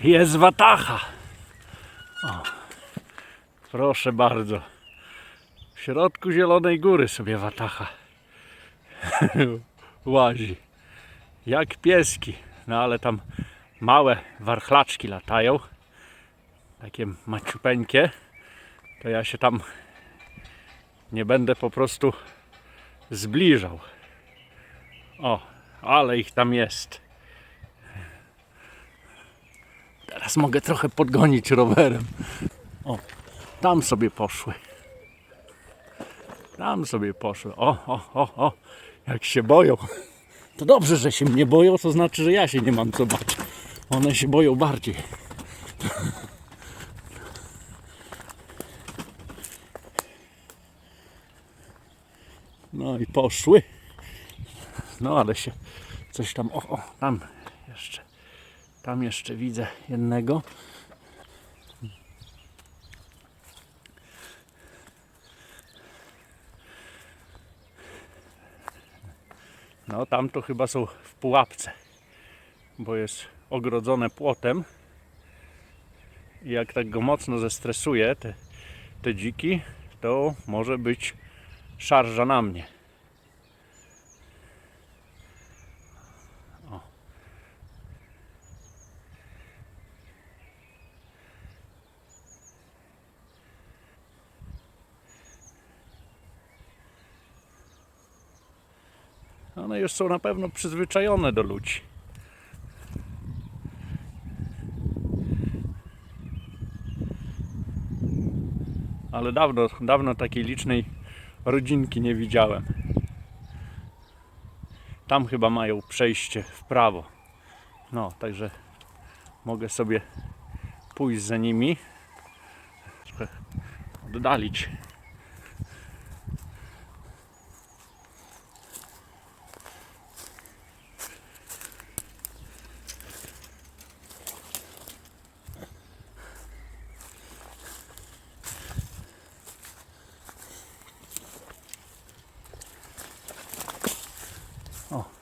Jest watacha. O, proszę bardzo. W środku Zielonej Góry sobie watacha łazi. Jak pieski. No ale tam małe warchlaczki latają. Takie maciupeńkie. To ja się tam nie będę po prostu zbliżał. O, ale ich tam jest. Teraz mogę trochę podgonić rowerem. O, tam sobie poszły. Tam sobie poszły. O, o, o, o. Jak się boją. To dobrze, że się mnie boją, to znaczy, że ja się nie mam co bać. One się boją bardziej. No i poszły. No ale się coś tam. O, o, tam jeszcze. Tam jeszcze widzę jednego. No tam to chyba są w pułapce, bo jest ogrodzone płotem. I jak tak go mocno zestresuje, te, te dziki, to może być szarża na mnie. One już są na pewno przyzwyczajone do ludzi. Ale dawno, dawno takiej licznej rodzinki nie widziałem. Tam chyba mają przejście w prawo. No, także mogę sobie pójść za nimi. Trochę oddalić. O.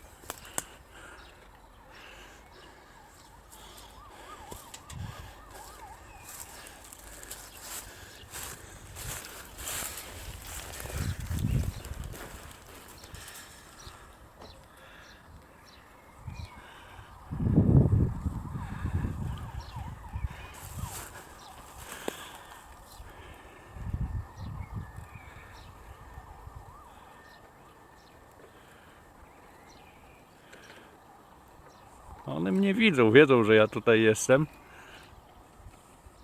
One mnie widzą, wiedzą, że ja tutaj jestem.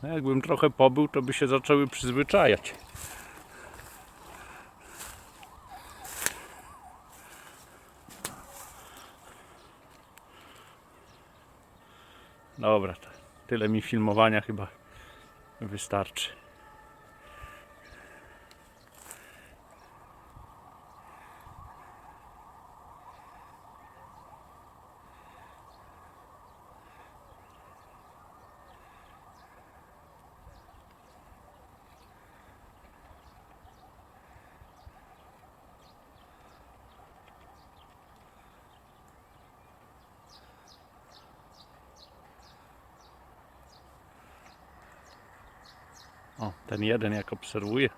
No jakbym trochę pobył, to by się zaczęły przyzwyczajać. Dobra, tyle mi filmowania chyba wystarczy. O, ten jeden jak obserwuje.